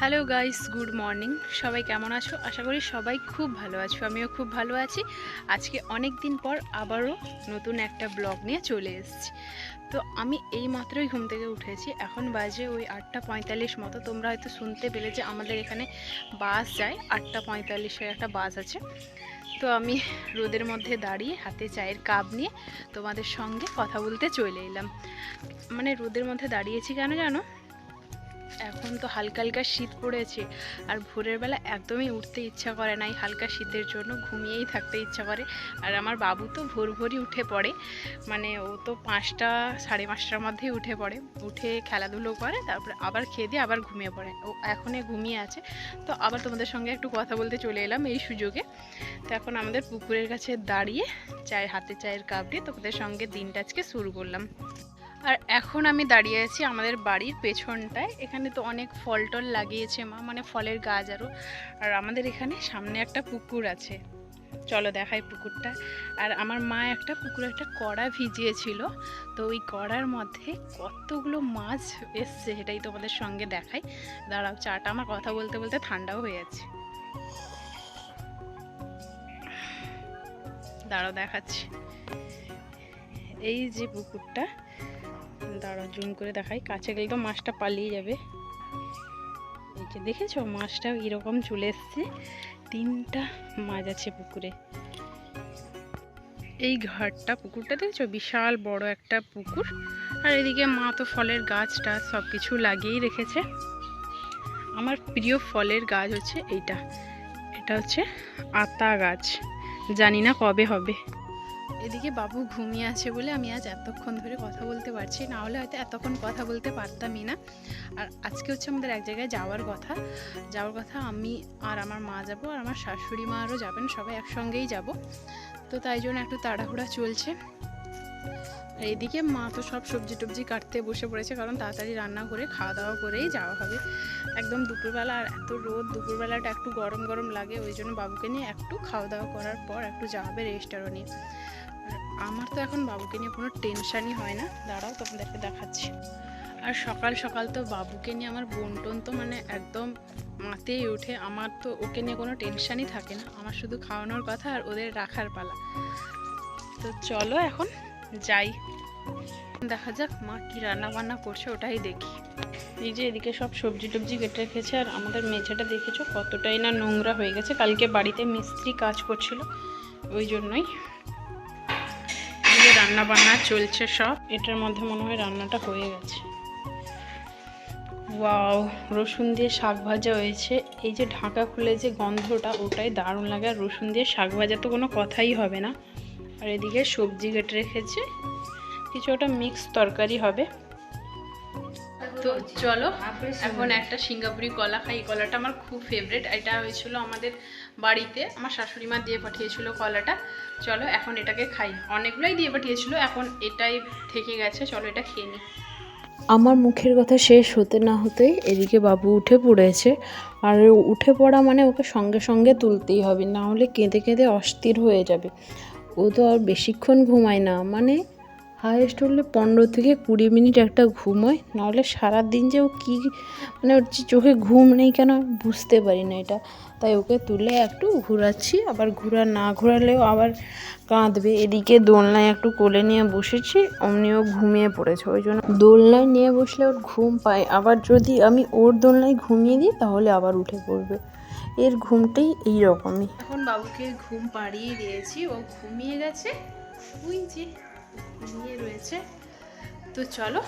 Hello guys good morning সবাই কেমন আছো? আশা করি সবাই খুব ভালো আছো। আমিও খুব ভালো আছি। আজকে অনেক দিন পর আবারও নতুন একটা ব্লগ নিয়ে চলে এসেছি। তো আমি এই মাত্রই ঘুম থেকে উঠেছি। এখন বাজে ওই আটটা পঁয়তাল্লিশ মতো। তোমরা হয়তো শুনতে পেলে যে আমাদের এখানে বাস যায়। আটটা পঁয়তাল্লিশের একটা বাস আছে। তো আমি রোদের মধ্যে দাঁড়িয়ে হাতে চায়ের কাপ নিয়ে তোমাদের সঙ্গে কথা বলতে চলে এলাম। মানে রোদের মধ্যে দাঁড়িয়েছি কেন জানো? এখন তো হালকা হালকা শীত পড়েছে আর ভোরের বেলা একদমই উঠতে ইচ্ছা করে না, এই হালকা শীতের জন্য ঘুমিয়েই থাকতে ইচ্ছা করে। আর আমার বাবু তো ভোর ভোরই উঠে পড়ে মানে ও তো পাঁচটা, সাড়ে পাঁচটার মধ্যেই উঠে পড়ে। উঠে খেলাধুলো করে, তারপরে আবার খেয়ে দিয়ে আবার ঘুমিয়ে পড়ে। ও এখনই ঘুমিয়ে আছে। তো আবার তোমাদের সঙ্গে একটু কথা বলতে চলে এলাম এই সুযোগে। তো এখন আমাদের পুকুরের কাছে দাঁড়িয়ে চায়ের হাতে চায়ের কাপ দিয়ে তোমাদের সঙ্গে দিনটা আজকে শুরু করলাম। আর এখন আমি দাঁড়িয়ে আছি আমাদের বাড়ির পেছনটায়। এখানে তো অনেক ফল টল লাগিয়েছে মা মানে ফলের গাছ আরও আর আমাদের এখানে সামনে একটা পুকুর আছে। চলো দেখাই পুকুরটা। আর আমার মা একটা পুকুরে একটা কড়া ভিজিয়েছিল। তো ওই কড়ার মধ্যে কতগুলো মাছ এসছে সেটাই তোমাদের সঙ্গে দেখাই। দাঁড়াও, চাটা আমার কথা বলতে বলতে ঠান্ডাও হয়ে যাচ্ছে। দাঁড়াও দেখাচ্ছি। এই যে পুকুরটা দাঁড়াও, জুম করে দেখাই। কাছে গেলে তো মাছটা পালিয়ে যাবে। এই যে দেখেছ মাছটা এরকম চলে এসছে। তিনটা মাছ আছে পুকুরে। এই ঘাটটা, পুকুরটা দেখছ? বিশাল বড় একটা পুকুর। আর এদিকে মা তো ফলের গাছ টাছ সব কিছু লাগিয়েই রেখেছে। আমার প্রিয় ফলের গাছ হচ্ছে এইটা। এটা হচ্ছে আতা গাছ। জানি না কবে হবে। এদিকে বাবু ঘুমিয়ে আছে বলে আমি আজ এতক্ষণ ধরে কথা বলতে পারছি, না হলে হয়তো এতক্ষণ কথা বলতে পারতামই না। আর আজকে হচ্ছে আমাদের এক জায়গায় যাওয়ার কথা। যাওয়ার কথা আমি আর আমার মা যাব আর আমার শাশুড়ি মা আরও যাবেন, সবাই একসঙ্গেই যাব। তো তাই জন্য একটু তাড়াহুড়া চলছে। আর এদিকে মা তো সব সবজি টবজি কাটতে বসে পড়েছে, কারণ তাড়াতাড়ি রান্না করে খাওয়া দাওয়া করেই যাওয়া হবে। একদম দুপুরবেলা আর এত রোদ, দুপুরবেলাটা একটু গরম গরম লাগে, ওই জন্য বাবুকে নিয়ে একটু খাওয়া দাওয়া করার পর একটু যাবে রেস্টারও নিয়ে। আমার তো এখন বাবুকে নিয়ে কোনো টেনশানই হয় না। দাঁড়াও, তোমাদেরকে দেখাচ্ছি। আর সকাল সকাল তো বাবুকে নিয়ে আমার বোন টোন তো মানে একদম মাতেই ওঠে। আমার তো ওকে নিয়ে কোনো টেনশানই থাকে না। আমার শুধু খাওয়ানোর কথা আর ওদের রাখার পালা। তো চলো এখন যাই। দেখা যাক মা কি রান্না বান্না করছে, ওটাই দেখি। এই যে এদিকে সব সবজি টবজি কেটে রেখেছে, আর আমাদের মেঝেটা দেখেছ কতটাই না নোংরা হয়ে গেছে। কালকে বাড়িতে মিস্ত্রি কাজ করছিল, ওই জন্যই। রান্না বান্না চলছে সব, এটার মধ্যে মনে হয় রান্নাটা হয়ে গেছে। ওয়াও, রসুন দিয়ে শাক ভাজা হয়েছে। এই যে ঢাকা খুলে যে গন্ধটা, ওটাই দারুণ লাগে। আর রসুন দিয়ে শাক ভাজা তো কোনো কথাই হবে না। আর এদিকে সবজি কেটে রেখেছে। কিছু ওটা মিক্স তরকারি হবে। তো চলো, এখন একটা সিঙ্গাপুরি কলা খাই। কলাটা আমার খুব ফেভারেট এটা হয়েছিল আমাদের বাড়িতে। আমার শাশুড়ি মা দিয়ে পাঠিয়েছিল কলাটা। চলো, এখন এটাকে খাই। অনেকগুলোই দিয়ে পাঠিয়েছিল। এখন এটাই থেকে গেছে। চলো, এটা খেয়ে নিই। আমার মুখের কথা শেষ হতে না হতেই এদিকে বাবু উঠে পড়েছে। আর উঠে পড়া মানে ওকে সঙ্গে সঙ্গে তুলতেই হবে। না হলে কেঁদে কেঁদে অস্থির হয়ে যাবে। ও তো আর বেশিক্ষণ ঘুমায় না। মানে হায়েস্ট হলে পনেরো থেকে কুড়ি মিনিট একটা ঘুম হয় নাহলে সারাদিন যে ও কী মানে ওর যে চোখে ঘুম নেই কেন বুঝতে পারি না এটা। তাই ওকে তুলে একটু ঘোরাচ্ছি, আবার ঘোরা না ঘোরালেও আবার কাঁদবে। এদিকে দোলনায় একটু কোলে নিয়ে বসেছি অমনিও ঘুমিয়ে পড়েছে। ওই জন্য দোলনায় নিয়ে বসলে ওর ঘুম পায়। আবার যদি আমি ওর দোলনায় ঘুমিয়ে দিই, তাহলে আবার উঠে পড়বে। এর ঘুমটাই এই রকমই এখন বাবুকে ঘুম পাড়িয়ে দিয়েছি, ও ঘুমিয়ে গেছে। যে ঘুমিয়ে রয়েছে। তো চলো,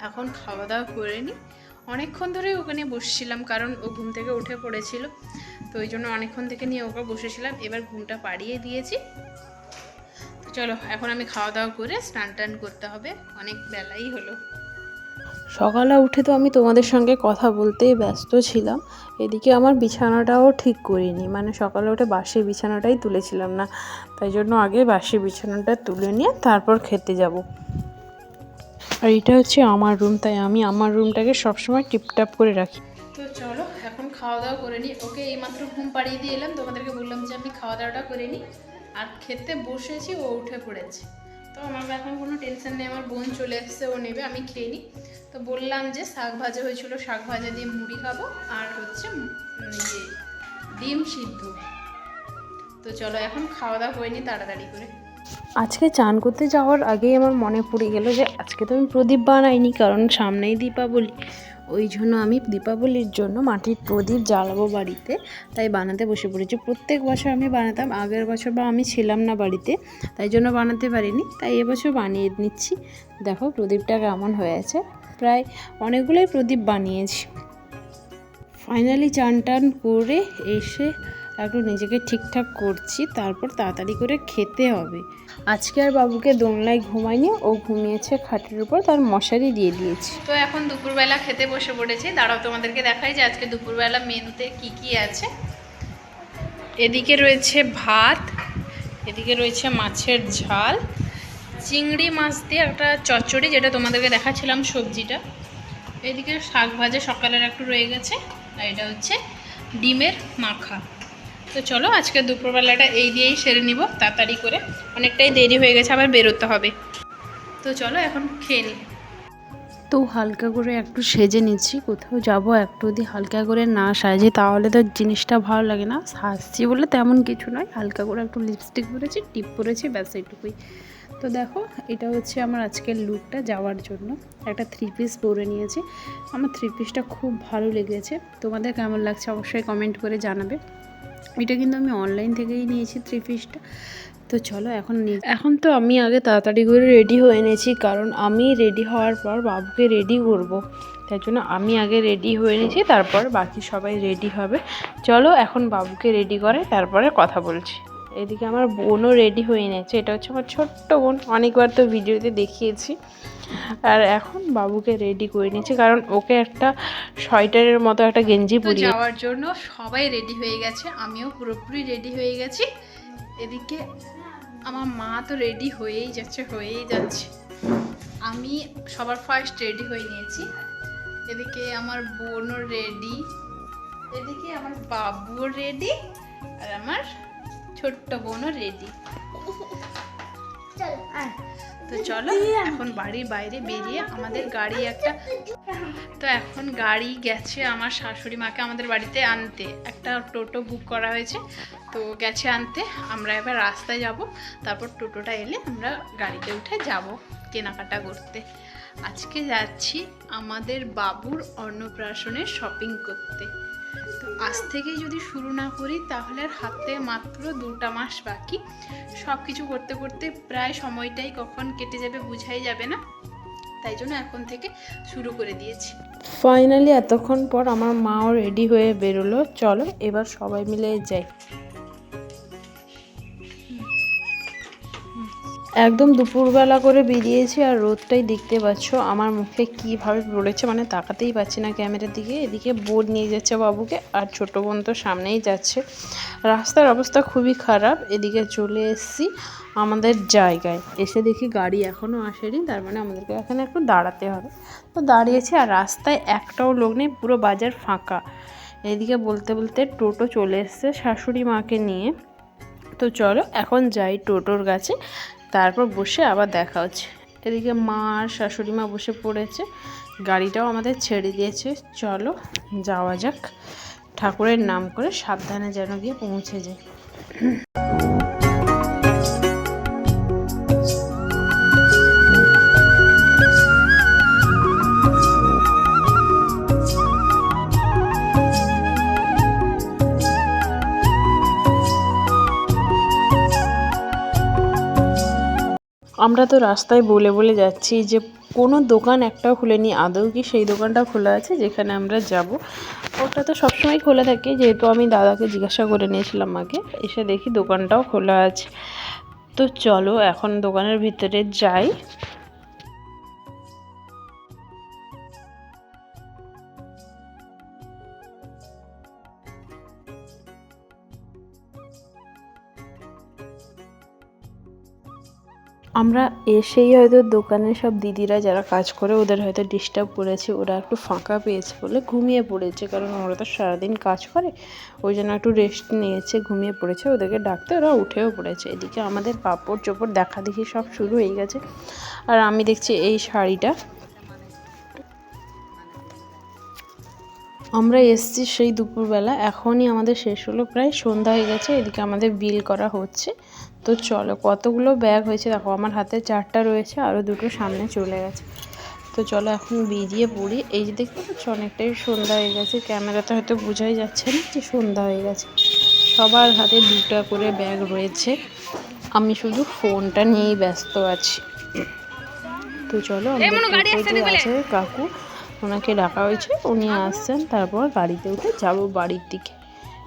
এখন খাওয়া দাওয়া করে নিই। অনেকক্ষণ ধরে ওখানে বসছিলাম, কারণ ও ঘুম থেকে উঠে পড়েছিল। তো ওই জন্য অনেকক্ষণ থেকে নিয়ে ওকে বসেছিলাম, এবার ঘুমটা পাড়িয়ে দিয়েছি। তো চলো, এখন আমি খাওয়া দাওয়া করে স্নান টান করতে হবে। অনেক বেলাই হলো। সকালে উঠে তো আমি তোমাদের সঙ্গে কথা বলতেই ব্যস্ত ছিলাম। এদিকে আমার বিছানাটাও ঠিক করিনি। মানে সকালে উঠে বাসি বিছানাটাই তুলেছিলাম না। তাই জন্য আগে বাসি বিছানাটা তুলে নিয়ে তারপর খেতে যাব। আর এটা হচ্ছে আমার রুম, তাই আমি আমার রুমটাকে সবসময় টিপটাপ করে রাখি। তো চলো, এখন খাওয়া দাওয়া করে নিই ওকে এইমাত্র ঘুম পাড়িয়ে দিয়ে এলাম। তোমাদেরকে বললাম যে, আমি খাওয়া দাওয়াটা করে নিই আর খেতে বসেছি, ও উঠে পড়েছে। তো আমার এখন কোনো টেনশন নেই, আমার বোন চলে এসছে, ও নেবে, আমি খেয়ে নিই। তো বললাম যে শাক ভাজা হয়েছিল, শাক ভাজা দিয়ে মুড়ি খাব, আর হচ্ছে উম ইয়ে ডিম সিদ্ধ। তো চলো এখন খাওয়া দাওয়া নিই তাড়াতাড়ি করে। আজকে চান করতে যাওয়ার আগেই আমার মনে পড়ে গেল যে আজকে তো আমি প্রদীপ বানাইনি, কারণ সামনেই দীপাবলি। ওই জন্য আমি দীপাবলির জন্য মাটির প্রদীপ জ্বালাবো বাড়িতে, তাই বানাতে বসে পড়েছি। প্রত্যেক বছর আমি বানাতাম, আগের বছর বা আমি ছিলাম না বাড়িতে, তাই জন্য বানাতে পারিনি, তাই এবছর বানিয়ে নিচ্ছি। দেখো প্রদীপটা কেমন হয়েছে। প্রায় অনেকগুলোই প্রদীপ বানিয়েছি। ফাইনালি চান টান করে এসে একটু নিজেকে ঠিকঠাক করছি, তারপর তাড়াতাড়ি করে খেতে হবে। আজকে আর বাবুকে দোলনায় ঘুমাইনি, ও ঘুমিয়েছে খাটের উপর, তার মশারি দিয়ে দিয়েছি। তো এখন দুপুরবেলা খেতে বসে পড়েছি। দাঁড়াও, তোমাদেরকে দেখাই যে আজকে দুপুরবেলা মেনুতে কি কি আছে। এদিকে রয়েছে ভাত, এদিকে রয়েছে মাছের ঝাল, চিংড়ি মাছ দিয়ে একটা চচ্চড়ি, যেটা তোমাদেরকে দেখাচ্ছিলাম সবজিটা। এদিকে শাক ভাজা সকালের একটু রয়ে গেছে, আর এটা হচ্ছে ডিমের মাখা। তো চলো, আজকে দুপুরবেলাটা এই দিয়েই সেরে নিব, তাড়াতাড়ি করে। অনেকটাই দেরি হয়ে গেছে, আবার বেরোতে হবে। তো চলো, এখন খেয়ে নিই তো হালকা করে একটু সেজে নিচ্ছি, কোথাও যাব একটু যদি হালকা করে না সাজি, তাহলে তো জিনিসটা ভালো লাগে না। সাজছি বলে তেমন কিছু নয়, হালকা করে একটু লিপস্টিক পরেছি টিপ পরেছি, ব্যাস এইটুকুই। তো দেখো, এটা হচ্ছে আমার আজকের লুকটা যাওয়ার জন্য। একটা থ্রি পিস পরে নিয়েছি। আমার থ্রি পিসটা খুব ভালো লেগেছে। তোমাদের কেমন লাগছে অবশ্যই কমেন্ট করে জানাবে। এটা কিন্তু আমি অনলাইন থেকেই নিয়েছি থ্রি পিসটা তো চলো এখন এখন তো আমি আগে তাড়াতাড়ি করে রেডি হয়ে নিয়েছি কারণ আমি রেডি হওয়ার পর বাবুকে রেডি করব। তাই জন্য আমি আগে রেডি হয়ে নিয়েছি তারপর বাকি সবাই রেডি হবে। চলো এখন বাবুকে রেডি করে, তারপরে কথা বলছি। এদিকে আমার বোনও রেডি হয়ে নিয়েছে। এটা হচ্ছে আমার ছোট্ট বোন। অনেকবার তো ভিডিওতে দেখিয়েছি। আর এখন বাবুকে রেডি করে নিয়েছি। কারণ ওকে একটা সোয়েটারের মতো একটা গেঞ্জি তো পরিয়ে যাওয়ার জন্য সবাই রেডি হয়ে গেছে। আমিও পুরোপুরি রেডি হয়ে গেছি। এদিকে আমার মা তো রেডি হয়েই যাচ্ছে হয়েই যাচ্ছে। আমি সবার ফার্স্ট রেডি হয়ে নিয়েছি। এদিকে আমার বোনও রেডি এদিকে আমার বাবুও রেডি আর আমার ছোট্ট বোনও রেডি তো চলো এখন বাড়ির বাইরে বেরিয়ে আমাদের গাড়ি একটা তো এখন গাড়ি গেছে আমার শাশুড়ি মাকে আমাদের বাড়িতে আনতে। একটা টোটো বুক করা হয়েছে তো গেছে আনতে। আমরা এবার রাস্তায় যাব তারপর টোটোটা এলে আমরা গাড়িতে উঠে যাব কেনাকাটা করতে। আজকে যাচ্ছি আমাদের বাবুর অন্নপ্রাশনের শপিং করতে। তো আজ থেকেই যদি শুরু না করি, তাহলে আর হাতে মাত্র দুটা মাস বাকি। সব কিছু করতে করতে প্রায় সময়টাই কখন কেটে যাবে বুঝাই যাবে না। তাই জন্য এখন থেকে শুরু করে দিয়েছি। ফাইনালি এতক্ষণ পর আমার মাও রেডি হয়ে বেরোলো। চলো, এবার সবাই মিলে যাই। একদম দুপুরবেলা করে বেরিয়েছি আর রোদটাই দেখতে পাচ্ছ। আমার মুখে কীভাবে পড়েছে মানে তাকাতেই পাচ্ছি না ক্যামেরার দিকে। এদিকে বোর্ড নিয়ে যাচ্ছে বাবুকে আর ছোট বোন তো সামনেই যাচ্ছে। রাস্তার অবস্থা খুবই খারাপ। এদিকে চলে এসেছি আমাদের জায়গায়। এসে দেখি গাড়ি এখনও আসেনি, তার মানে আমাদেরকে এখানে একটু দাঁড়াতে হবে। তো দাঁড়িয়েছি আর রাস্তায় একটাও লোক নেই, পুরো বাজার ফাঁকা। এদিকে বলতে বলতে টোটো চলে এসছে শাশুড়ি মাকে নিয়ে। তো চলো এখন যাই টোটোর কাছে। তারপর বসে আবার দেখা হচ্ছে। এদিকে মা আর শাশুড়ি মা বসে পড়েছে। গাড়িটাও আমাদের ছেড়ে দিয়েছে। চলো যাওয়া যাক। ঠাকুরের নাম করে সাবধানে যেন গিয়ে পৌঁছে যায়। আমরা তো রাস্তায় বলে বলে যাচ্ছি যে কোনো দোকান একটাও খুলেনি। আদৌ কি সেই দোকানটা খোলা আছে যেখানে আমরা যাব? ওটা তো সবসময় খোলা থাকে। যেহেতু আমি দাদাকে জিজ্ঞাসা করে নিয়েছিলাম আগে, এসে দেখি দোকানটাও খোলা আছে। তো চলো এখন দোকানের ভিতরে যাই। আমরা এসেই হয়তো দোকানের সব দিদিরা যারা কাজ করে, ওদের হয়তো ডিস্টার্ব করেছে, ওরা একটু ফাঁকা পেয়েছে বলে ঘুমিয়ে পড়েছে। কারণ ওরা তো সারাদিন কাজ করে, ওই জন্য একটু রেস্ট নিয়েছে, ঘুমিয়ে পড়েছে, ওদেরকে ডাকতে ওরা উঠেও পড়েছে। এদিকে আমাদের কাপড় চোপড় দেখা দেখি সব শুরু হয়ে গেছে। আর আমি দেখছি এই শাড়িটা। আমরা এসছি সেই দুপুরবেলা, এখনই আমাদের শেষ হলো, প্রায় সন্ধ্যা হয়ে গেছে, এদিকে আমাদের বিল করা হচ্ছে। তো চলো কতগুলো ব্যাগ হয়েছে দেখো আমার হাতে চারটা রয়েছে আরও দুটো সামনে চলে গেছে। তো চলো এখন বেরিয়ে পড়ি। এই যে দেখতে পাচ্ছ অনেকটাই সন্ধ্যা হয়ে গেছে। ক্যামেরাতে হয়তো বোঝাই যাচ্ছে না যে সন্ধ্যা হয়ে গেছে। সবার হাতে দুটা করে ব্যাগ রয়েছে। আমি শুধু ফোনটা নিয়েই ব্যস্ত আছি। তো চলো আছে কাকু। ওনাকে ডাকা হয়েছে উনি আসছেন তারপর গাড়িতে উঠে যাব বাড়ির দিকে।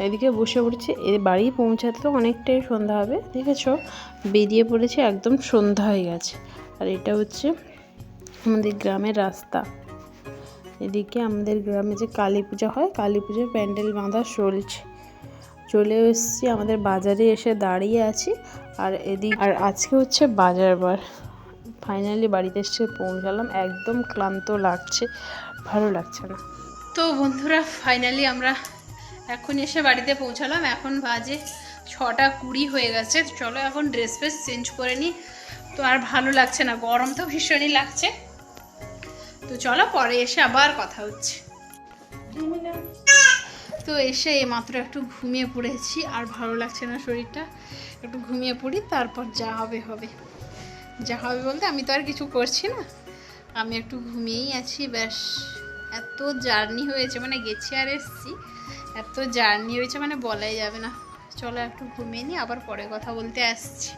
এদিকে বসে পড়েছি। এ বাড়ি পৌঁছাতে তো অনেকটাই সন্ধ্যা হবে। দেখেছ? বেরিয়ে পড়েছে একদম সন্ধ্যা হয়ে গেছে। আর এটা হচ্ছে আমাদের গ্রামের রাস্তা। এদিকে আমাদের গ্রামে যে কালী পূজা হয়, কালী পুজোর প্যান্ডেল বাঁধা চলছে। চলে এসেছি আমাদের বাজারে এসে দাঁড়িয়ে আছি। আর এদিক আর আজকে হচ্ছে বাজার বার। ফাইনালি বাড়িতে এসে পৌঁছালাম। একদম ক্লান্ত লাগছে। ভালো লাগছে না। তো বন্ধুরা, ফাইনালি আমরা এখন এসে বাড়িতে পৌঁছালাম। এখন বাজে ছটা কুড়ি হয়ে গেছে। চলো এখন ড্রেস ফ্রেস চেঞ্জ করে নিই তো আর ভালো লাগছে না, গরম তো ভীষণই লাগছে। তো চলো পরে এসে আবার কথা হচ্ছে। তো এসে মাত্র একটু ঘুমিয়ে পড়েছি, আর ভালো লাগছে না শরীরটা। একটু ঘুমিয়ে পড়ি, তারপর যা হবে হবে। যা হবে বলতে আমি তো আর কিছু করছি না। আমি একটু ঘুমিয়েই আছি, ব্যাস। এত জার্নি হয়েছে মানে গেছি আর এসছি। এত জার্নি হয়েছে মানে বলাই যাবে না। চলো একটু ঘুমিয়ে নিই, আবার পরে কথা বলতে আসছি।